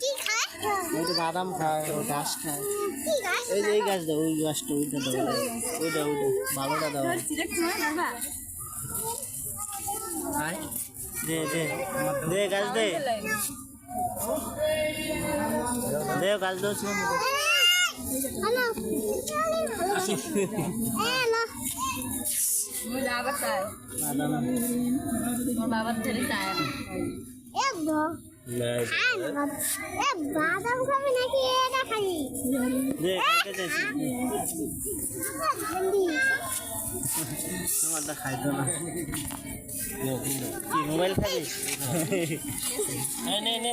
কি খায় ওই যে বাদাম খায় ও ঘাস খায় কি গাছ এই যে এই গাছ দাও ওই গাছটা ওইটা দাও ওইটা ওইটা ভালোটা দাও আয় দে দে দে গাছ দে দে গাছ দাও বাদাম খাবি নাকি এটা খাবি খাইতো না কি মোবাইল খাবি নে নে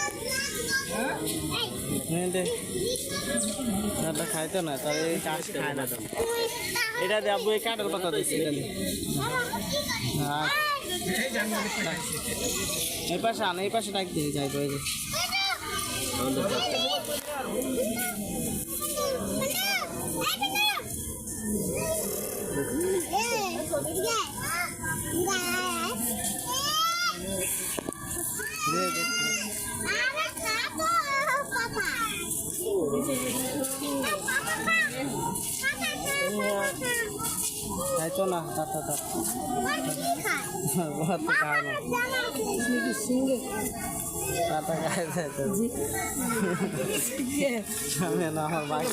নে খাইতো না, তাহলে এই কাঠ খায় না এটা দে আব্বু এই কাঠের পাতা দিচ্ছি এই পাশে আন, এই পাশে ডাক দিয়ে যাই তো, এই যে দে দে খাইতো না তা তা তা বহুত খায় না কাটা খায় আমি না আমার ভাই।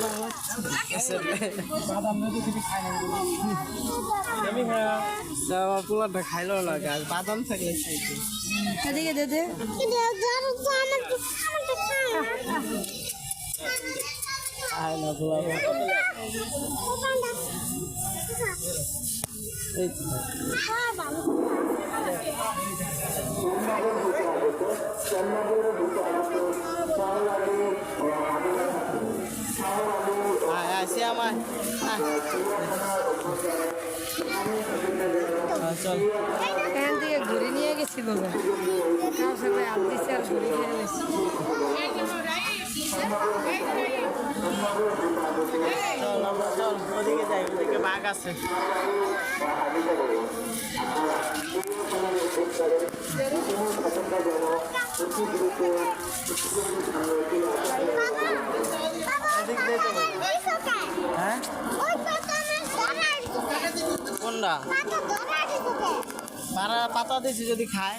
আমার পোলাটা খাইলো না গাছ বাদাম থাকলে এদিকে দে দে। খায় না। আয় আয় আমার চল এখান থেকে ঘুরে নিয়ে গেছি বাবা কার সাথে হাত দিচ্ছে আর ঘুরে নিয়ে গেছি চল আমরা চল ওদিকে যাই ওদিকে বাঘ আছে হ্যাঁ কোনটা পাতা দিছি যদি খায়।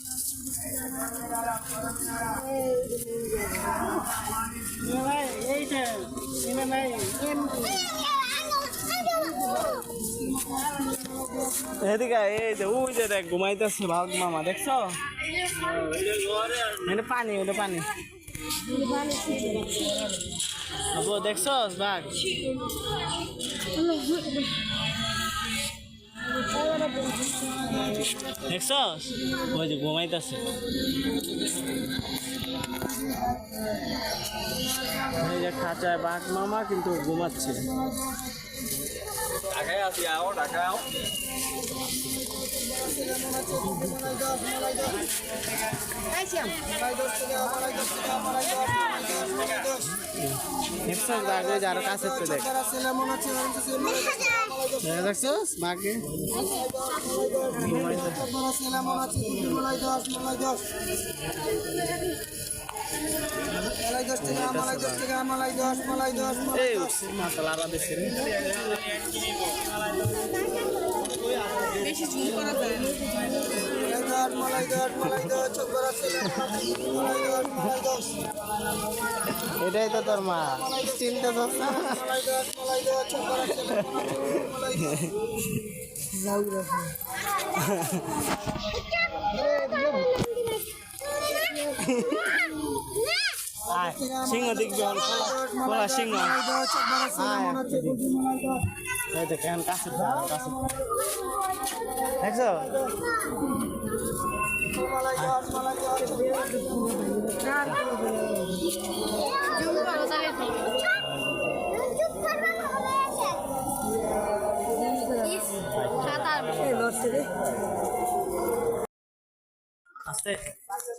এদিকে এই যে, ওই যে দেখ, ঘুমাইতেছে বাঘ মামা, দেখছ? এটা পানি, ওটা পানি। আবু দেখছস? বাঘ। দেখছস? ওই যে ঘুমাইতেছে। এই যে খাঁচায় বাঘ মামা কিন্তু ঘুমাচ্ছে। ঢাকায় আছি আও ঢাকায় আও। দেখছস বাঘ ওই যে আরও কাছে তো দেখ দেখছস বাঘে ঘুমাইতেছে এই, উঠছে, মাতাল আরা দেশে রে। এটাই তো তোর মা। চিন্তা তো আয় সিংহ দেখবি সিংহ। এই কাছে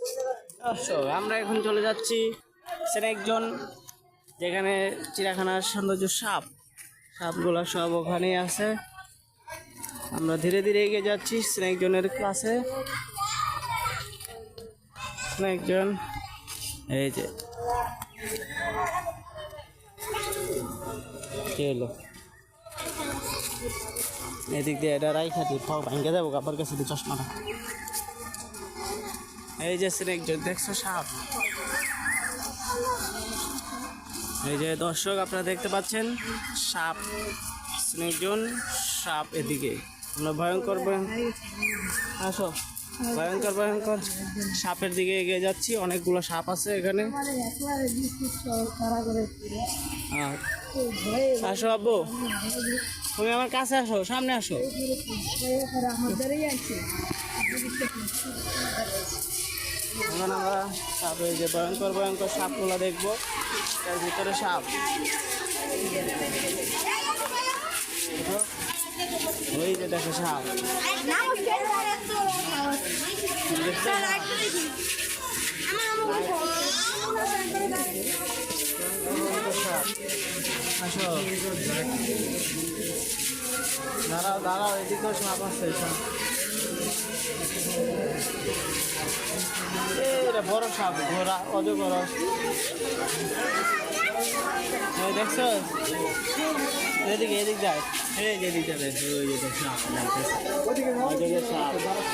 দেখছ? আমরা এখন চলে যাচ্ছি সেটা একজন যেখানে চিড়িয়াখানার সৌন্দর্য সাপ। সাপগুলো সব ওখানেই আছে। আমরা ধীরে ধীরে এগিয়ে যাচ্ছি স্নেক জনের ক্লাসে। স্নেক জন এই যে। এদিক দিয়ে এটা রাই খাতি ভাঙ্গে দেবো, আবার কাছে চশমাটা। এই যে স্নেক জন দেখছ সাপ? এই যে দর্শক, আপনারা দেখতে পাচ্ছেন, সাপ স্নেক জন সাপ এদিকে। ভয়ঙ্কর আসো। ভয়ঙ্কর ভয়ঙ্কর। সাপের দিকে এগিয়ে যাচ্ছি, অনেকগুলো সাপ আছে এখানে। আসো আব্বু, তুমি আমার কাছে আসো, সামনে আসো। এখন আমরা সাপে যে ভয়ঙ্কর ভয়ঙ্কর সাপগুলো দেখব তার ভিতরে সাপ ওই যে দেখো সাপ দাঁড়াও দাঁড়াও এদিকেও সাপ আছে সাপ এটা বড় সাপ ঘোরা অজগর। দেখছ? এদিকে, এদিক যায়। এই যে এদিকে দেখ ওই যে সাপ। সাপ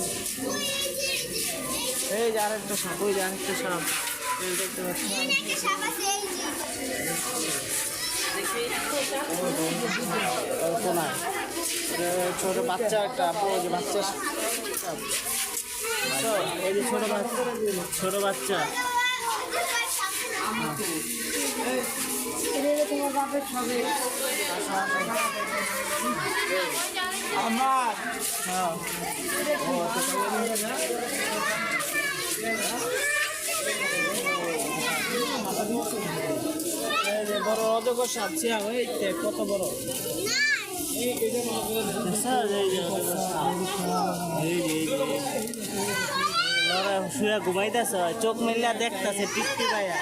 এই যে আরেকটা সাপ ওই যে আরেকটা সাপ। দেখতে পাচ্ছ ছোট বাচ্চা একটা ওই যে বাচ্চা ওই যে ছোট বাচ্চা ছোট বাচ্চা। আমার। হ্যাঁ। বড় কত ঘুমাইতেছে চোখ মেলিয়া দেখতেছে টিকটি পাইয়া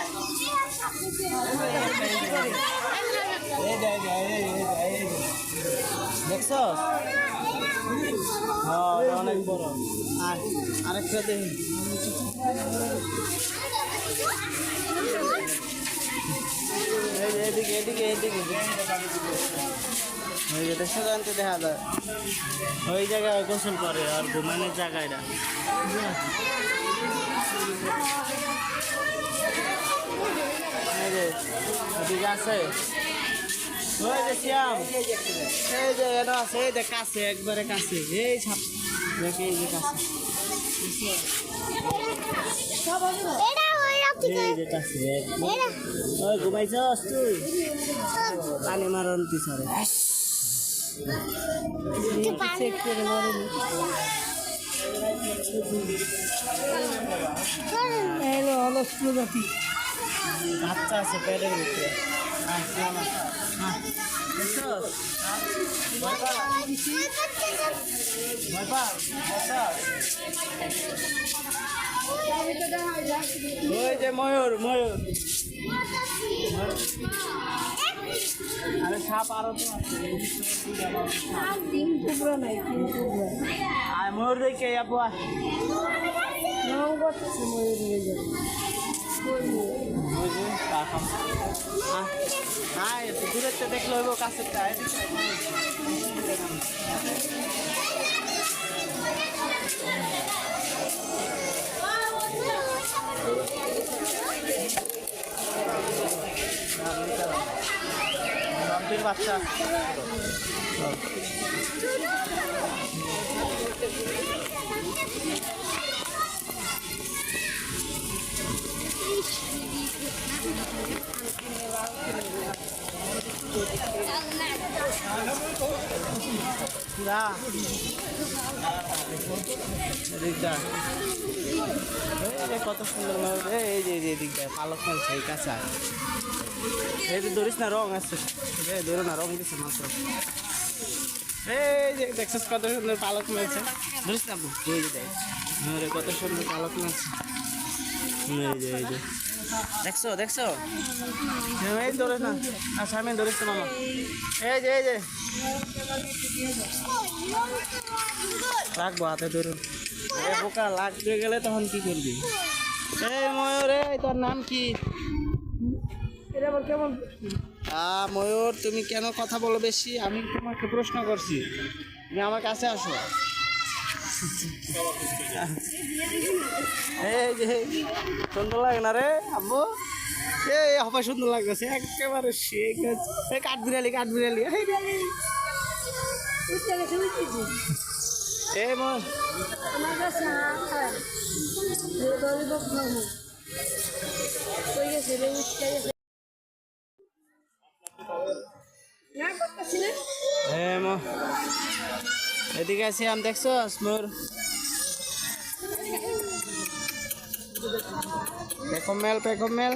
এই যে, এই যে, এই যে, এই যে, এই যে। দেখছ হ্যাঁ অনেক বড়। আর আরেকটা দেখি। এদিকে এদিকে এদিকে। ওই যে দেখছ দেখা যায়। ওই জায়গায় গোসল করে আর ঘুমানোর জায়গা এটা। এদিকে আছে। ওই যে শ্যাম এই যে এটা আছে এই যে কাছে একবারে কাছে এই দেখে এই যে ঘুমাইছস তুই? পানি মারন অলস প্রজাতি। বাচ্চা আছে পেটের ভিতরে। যে ময়ূর ময়ূর। আরে সাপ আরও তো ময়ূর দেখে। ময়ূর নিয়ে যাবে। ওই যে কাকাম। আয়, আয়, দূরের থেকে দেখলে হইব আয়। বাচ্চা কত সুন্দর এই যে এদিকটা পালক ফেলছে এই কাঁচা এই যে ধরিস না রং এই ধরো না রং দিছে মাত্র এই যে দেখছিস কত সুন্দর পালক মেলছে ধরিস না? এই যে দেখ কত সুন্দর পালক মেলছে যে দেখছ দেখছ এই ধরে না আচ্ছা আমি ধরিস তো মামা এই যে এই যে রাখব হাতে ধরুন এ বোকা লাগতে গেলে তখন কি করবি এই ময়ূর এই তোর নাম কি কেমন আ ময়ূর তুমি কেন কথা বলো বেশি? আমি তোমাকে প্রশ্ন করছি। তুমি আমার কাছে আসো। এই যে সুন্দর লাগে না রে আব্বু এই হবে সুন্দর লাগতেছে একেবারে সে এই গেছে উঠতেছি এই মা আমার কাছে আখার দরিব খাব কই গেছে রে উঠতে গেছে না। করতেছি না এ মা। এদিকে আছি আম দেখছ মোর পেকম মেল পেকম মেল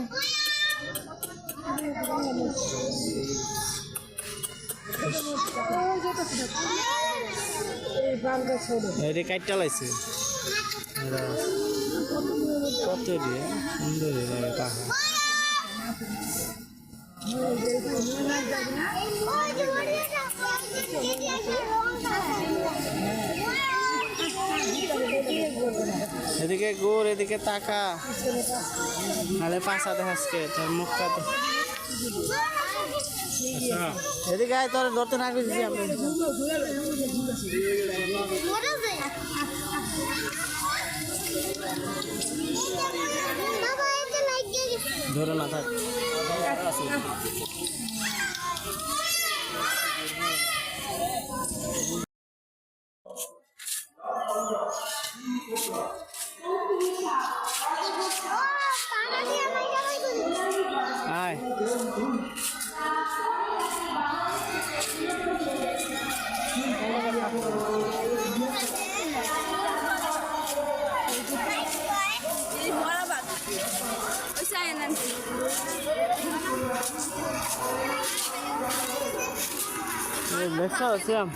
এই বাঙ্গা ছোট কাটটা লাইছে কত দিয়ে সুন্দর পাহাড়। এদিকে গোর, এদিকে তাকা। নাহলে পাশা দেখাসকে তোর মুখটা এদিকে আয়, তোর ধরতে না গেছি ধরে না থাক দেখছ শ্যাম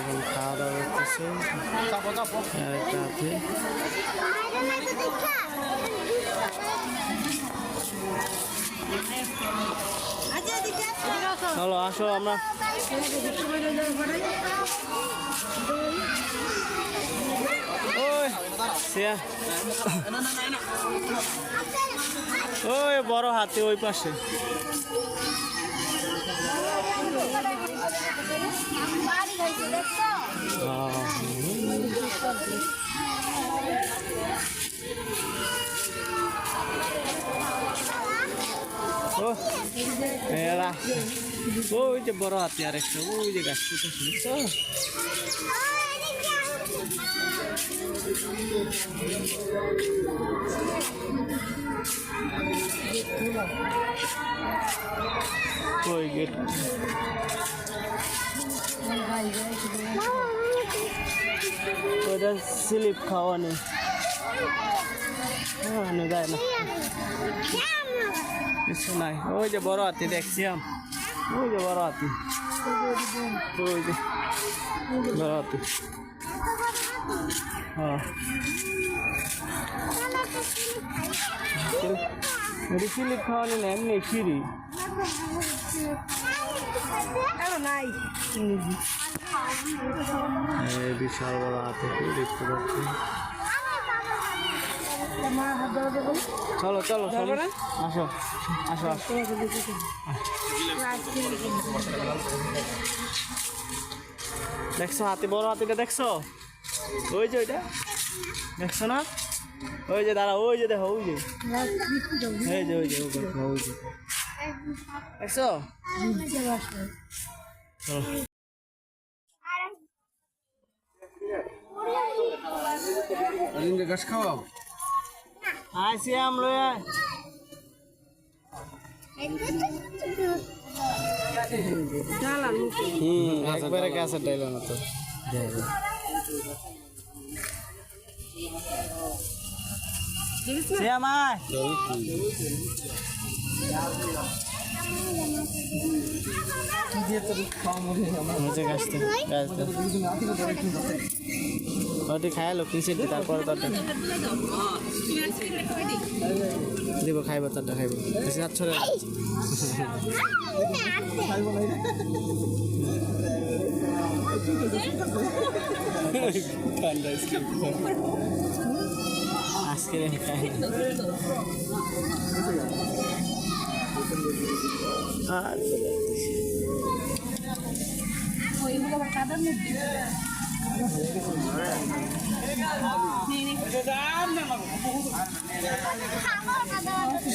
এখন খাওয়া দাওয়া করতেছে আর একটা আছে আরে না তো দেখা দিকা চলো আসো আমরা ওই বড় হাতি ওই পাশে। ওই যে বড় হাতি আর একটা ওই যে গাছ তো ওই গেট নাই রে, ওইটা স্লিপ খাওয়ানি খাওয়ানো যায় না কিছু নাই ওই যে বড় হাতি দেখছি আম ওই যে বড় হাতি ওই যে বড় হাতি হ্যাঁ এটি স্লিপ খাওয়ানি না এমনি খিরি। আরও নাই। এই বিশাল বড় হাতি দেখতে পাচ্ছি? চলো চলো চলো। আসো আসো আসো। দেখছ হাতি বড় হাতিটা দেখছ? ওই যে ওইটা। দেখছ না ওই যে দাঁড়া ওই যে দেখো ওই যে। ওই যে ওই যে, ওই যে। দেখছ? গাছ খাওয়াও? আইসি আম লয়ে হুম একবারে গাছের ডাইল না তো গাছটা গাছটা ওটি খাইলো কিসে তারপরে তোরটা দিব খাইব তোরটা খাইব বেশি হাত ছড়ে আজকে আর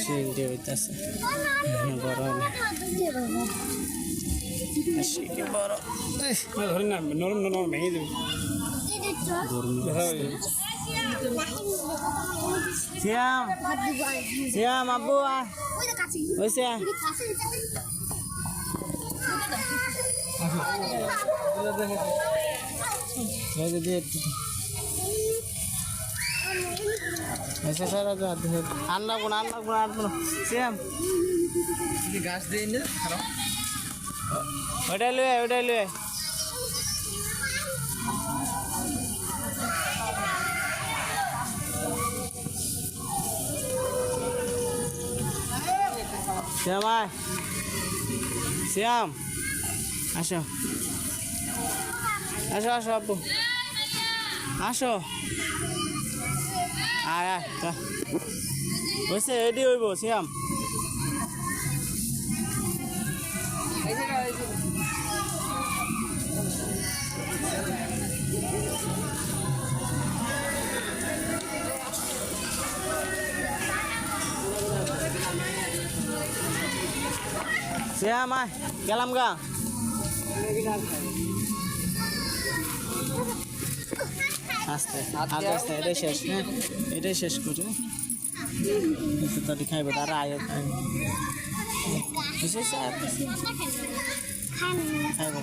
সিংটি হইতেছে বড় সিংটি বড় ধরে না নরম নরম ভেঙে দেবে শ্যাম শ্যাম আব্বু হয়েছে আন্না গুণ শ্যাম গাছ না খারাপ ওটাই লুয়ে ওটাই লুয়ে শ্যাম আয় শ্যাম আসো আসো আসো আব্বু আসো আয় আয় চল বসে রেডি হইব শ্যাম শ্যাম আয় গেলাম গা আস্তে আস্তে আস্তে এটাই শেষ হ্যাঁ? এটাই শেষ করে। তাদের খাইব, তারা আয় বুঝেছে খাইব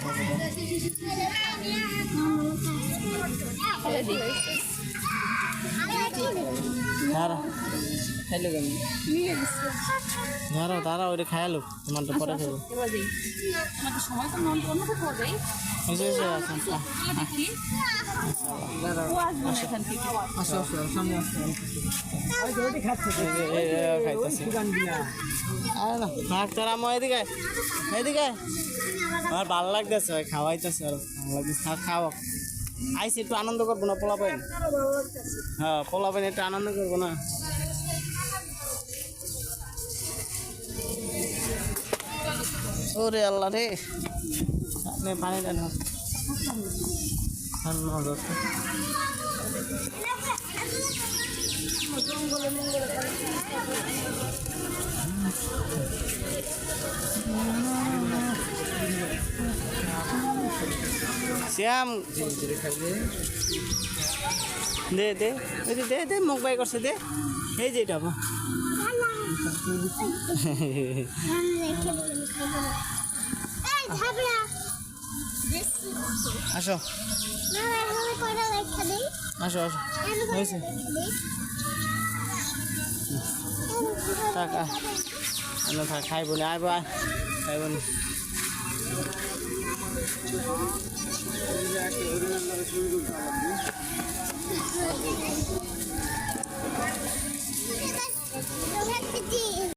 খাইব দাঁড়া ওইটা খাইলো তোমার তো পরে আসো আসো। সামনে আসো আর না। আমার এদিকে এদিকে। আমার ভালো লাগতেছে খাওয়াইতেছে আর ভালো লাগতেছে। থাক আইসি একটু আনন্দ করব না পোলা পাইন হ্যাঁ পোলা পাইন একটু আনন্দ করব না। ওরে আল্লাহ রে। পানি দেন। শ্যাম দে দে ওই দে দে মুখ বাই করছে দে এই যে এটা আসো। আসো আসো। হয়েছে। থাক আমরা থাক খাই বোনে আয় ভাই খাই বোন